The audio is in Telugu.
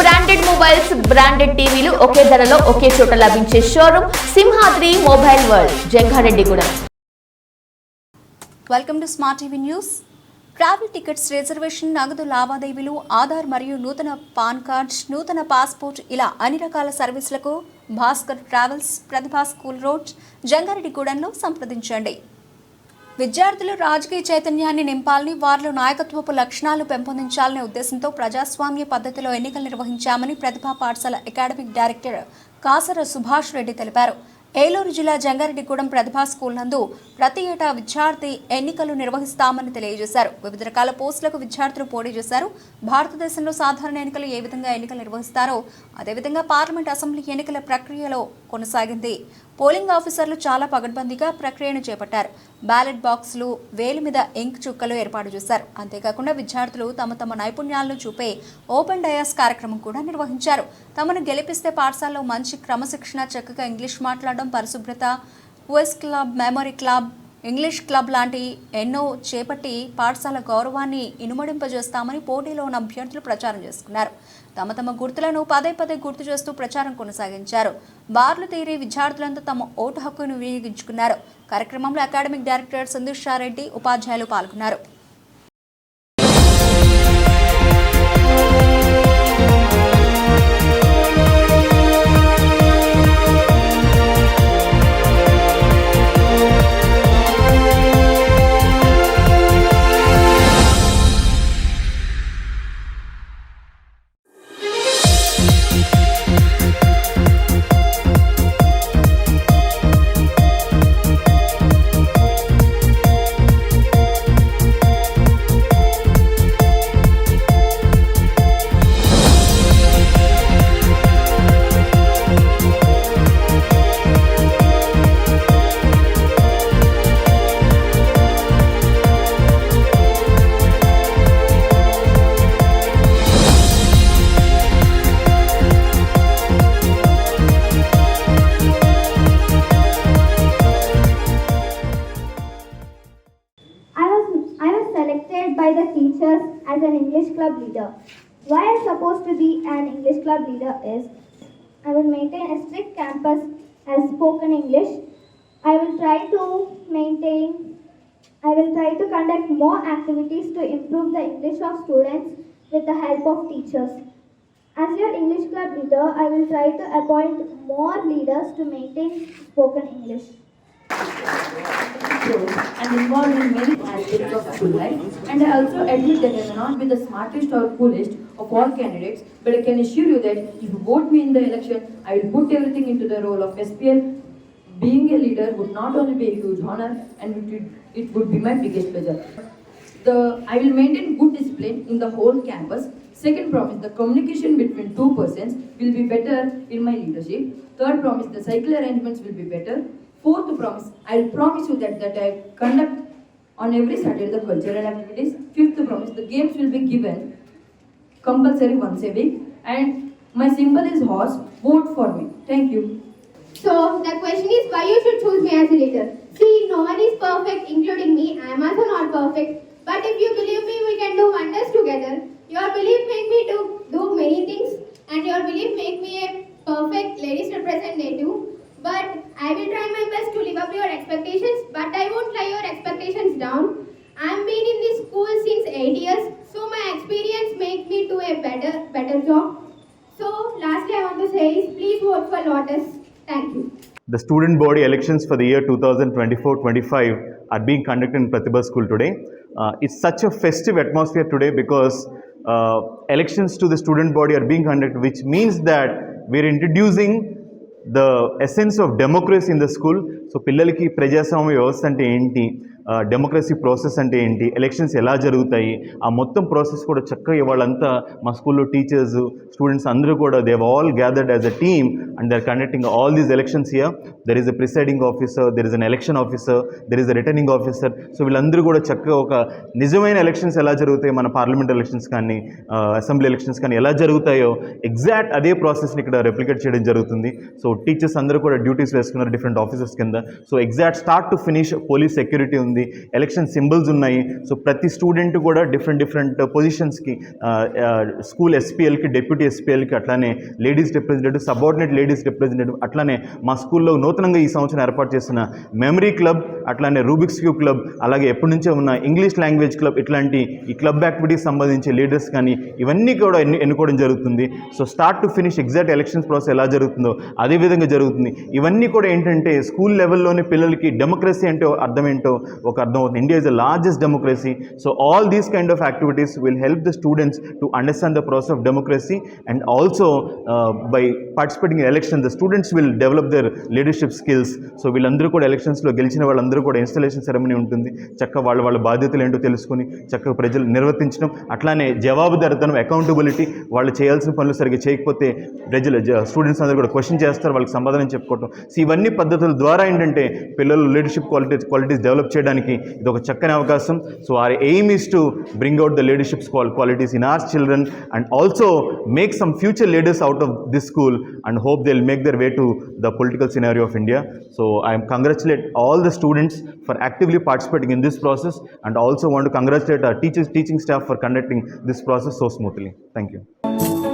బ్రాండెడ్ మొబైల్స్ బ్రాండెడ్ టీవీలు ఒకే ధరలో ఒకే చోట లభించే showroom Simhadri mobile world. Jangareddygudem welcome to smart TV news. Travel tickets reservation నగదు లావాదేవీలు ఆధార్ మరియు నూతన పాన్ కార్డ్ నూతన పాస్పోర్ట్ ఇలా అన్ని రకాల సర్వీసులకు Bhaskar travels Pratibha school road జంగారెడ్డిగూడెంలో సంప్రదించండి. విద్యార్థులు రాజకీయ చైతన్యాన్ని నింపాలని వారిలో నాయకత్వపు లక్షణాలు పెంపొందించాలనే ఉద్దేశంతో ప్రజాస్వామ్య పద్ధతిలో ఎన్నికలు నిర్వహించామని ప్రతిభా పాఠశాల అకాడమిక్ డైరెక్టర్ కాసర సుభాష్ రెడ్డి తెలిపారు. ఏలూరు జిల్లా జంగారెడ్డిగూడెం ప్రతిభా స్కూల్ నందు ప్రతి ఏటా విద్యార్థి ఎన్నికలు నిర్వహిస్తామని తెలియజేశారు. వివిధ రకాల పోస్టులకు విద్యార్థులు పోటీ చేశారు. భారతదేశంలో సాధారణ ఎన్నికలు ఏ విధంగా ఎన్నికలు నిర్వహిస్తారో అదేవిధంగా పార్లమెంట్ అసెంబ్లీ ఎన్నికల ప్రక్రియలో కొనసాగింది. పోలింగ్ ఆఫీసర్లు చాలా పగడ్బందీగా ప్రక్రియను చేపట్టారు. బ్యాలెట్ బాక్సులు వేలి మీద ఇంక్ చుక్కలు ఏర్పాటు చేశారు. అంతేకాకుండా విద్యార్థులు తమ తమ నైపుణ్యాలను చూపే ఓపెన్ డయాస్ కార్యక్రమం కూడా నిర్వహించారు. తమను గెలిపిస్తే పాఠశాలలో మంచి క్రమశిక్షణ చక్కగా ఇంగ్లీష్ మాట్లాడడం పరిశుభ్రత quiz club memory club English club లాంటి ఎన్నో చేపట్టి పాఠశాల గౌరవాన్ని ఇనుమడింపజేస్తామని పోటీలో ఉన్న అభ్యర్థులు ప్రచారం చేసుకున్నారు. తమ తమ గుర్తులను పదే పదే గుర్తు చేస్తూ ప్రచారం కొనసాగించారు. బార్లు తీరి విద్యార్థులంతా తమ ఓటు హక్కును వినియోగించుకున్నారు. కార్యక్రమంలో అకాడమిక్ డైరెక్టర్ సందీష్ రెడ్డి ఉపాధ్యాయులు పాల్గొన్నారు. Teachers as an English club leader. Why I'm supposed to be an English club leader is I will maintain a strict campus as spoken English. I will try to maintain, I will try to conduct more activities to improve the English of students with the help of teachers. As your English club leader, I will try to appoint more leaders to maintain spoken English. And involved in many aspects of school life. And I also admit that I may not be the smartest or coolest of all candidates, but I can assure you that if you vote me in the election, I will put everything into the role of SPL. Being a leader would not only be a huge honor, and it would, it would be my biggest pleasure. The, I will maintain good discipline in the whole campus. Second promise, the communication between two persons will be better in my leadership. Third promise, the cycle arrangements will be better. Fourth promise, I will promise you that, that I conduct on every Saturday the cultural activities. Fifth promise, the games will be given compulsory once a week. And my symbol is horse. Vote for me. Thank you. So the question is why you should choose me as a leader. See, no one is perfect, including me. I am also not perfect. But if you believe me, we can do wonders together. Your belief make me do, do many things, and your belief make me a perfect ladies representative. But I will try my best to live up to your expectations, but I won't let your expectations down. I've been in this school since eight years, so my experience make me do a So lastly, I want to say is please vote for Lotus. Thank you. The student body elections for the year 2024-25 are being conducted in Pratibha School today. Uh, it's such a festive atmosphere today because uh, elections to the student body are being conducted, which means that we're introducing the essence of democracy in the school. So పిల్లలకి ప్రజాస్వామ్య వ్యవస్థ అంటే ఏంటి? డెమోక్రసీ ప్రాసెస్ అంటే ఏంటి? ఎలక్షన్స్ ఎలా జరుగుతాయి? ఆ మొత్తం ప్రాసెస్ కూడా చక్కగా వాళ్ళంతా మా స్కూల్లో టీచర్స్ స్టూడెంట్స్ అందరూ కూడా they all gathered as a team and they are conducting all these elections here there is a presiding officer there is an election officer there is a returning officer so వీళ్ళందరూ కూడా చక్కగా ఒక నిజమైన ఎలక్షన్స్ ఎలా జరుగుతాయి? మన పార్లమెంట్ ఎలక్షన్స్ కానీ అసెంబ్లీ ఎలక్షన్స్ కానీ ఎలా జరుగుతాయో ఎగ్జాక్ట్ అదే ప్రాసెస్ని ఇక్కడ రెప్లికేట్ చేయడం జరుగుతుంది. సో టీచర్స్ అందరూ కూడా డ్యూటీస్ వేసుకున్నారు డిఫరెంట్ ఆఫీసర్స్ కింద. So exact start to finish police security ఉంది. ఎలక్షన్ సింబల్స్ ఉన్నాయి. సో ప్రతి స్టూడెంట్ కూడా డిఫరెంట్ డిఫరెంట్ పొజిషన్స్కి స్కూల్ ఎస్పీఎల్కి డెప్యూటీ ఎస్పీఎల్కి అట్లానే ladies representative subordinate ladies representative అట్లానే మా స్కూల్లో నూతనంగా ఈ సంవత్సరం ఏర్పాటు చేసిన మెమరీ క్లబ్ అట్లానే రూబిక్స్ క్యూ క్లబ్ అలాగే ఎప్పటి నుంచో ఉన్న ఇంగ్లీష్ లాంగ్వేజ్ క్లబ్ ఇట్లాంటి ఈ క్లబ్ యాక్టివిటీస్ సంబంధించి లీడర్స్ కానీ ఇవన్నీ కూడా ఎన్ని ఎన్నుకోవడం జరుగుతుంది. So start to finish exact elections process ఎలా జరుగుతుందో అదే విధంగా జరుగుతుంది. ఇవన్నీ కూడా ఏంటంటే స్కూల్ లెవెల్లోని పిల్లలకి డెమోక్రసీ అంటే అర్థం ఏంటో ఒక అర్థం అవుతుంది India is the largest democracy so all these kind of activities will help the students to understand the process of democracy and also by participating in election the students will develop their leadership skills so వీళ్ళందరూ కూడా ఎలక్షన్స్లో గెలిచిన వాళ్ళందరూ కూడా ఇన్స్టలేషన్ సెరమనీ ఉంటుంది. చక్కగా వాళ్ళ వాళ్ళ బాధ్యతలు ఏంటో తెలుసుకొని చక్కగా ప్రజలు నిర్వర్తించడం అట్లానే జవాబుదారితనం అకౌంటబిలిటీ వాళ్ళు చేయాల్సిన పనులు సరిగ్గా చేయకపోతే ప్రజలు స్టూడెంట్స్ అందరూ కూడా క్వశ్చన్ చేస్తారు వాళ్ళకి సమాధానం చెప్పుకోవటం. సో ఇవన్నీ పద్ధతుల ద్వారా ఏంటంటే పిల్లలు లీడర్షిప్ క్వాలిటీ క్వాలిటీస్ డెవలప్ చేయడానికి ఇది ఒక చక్కని అవకాశం. So our aim is to bring out the leadership qualities in our children and also make some future leaders out of this school and hope they'll make their way to the political scenario of India. So I congratulate all the students for actively participating in this process and also want to congratulate our teachers, teaching staff for conducting this process so smoothly. Thank you.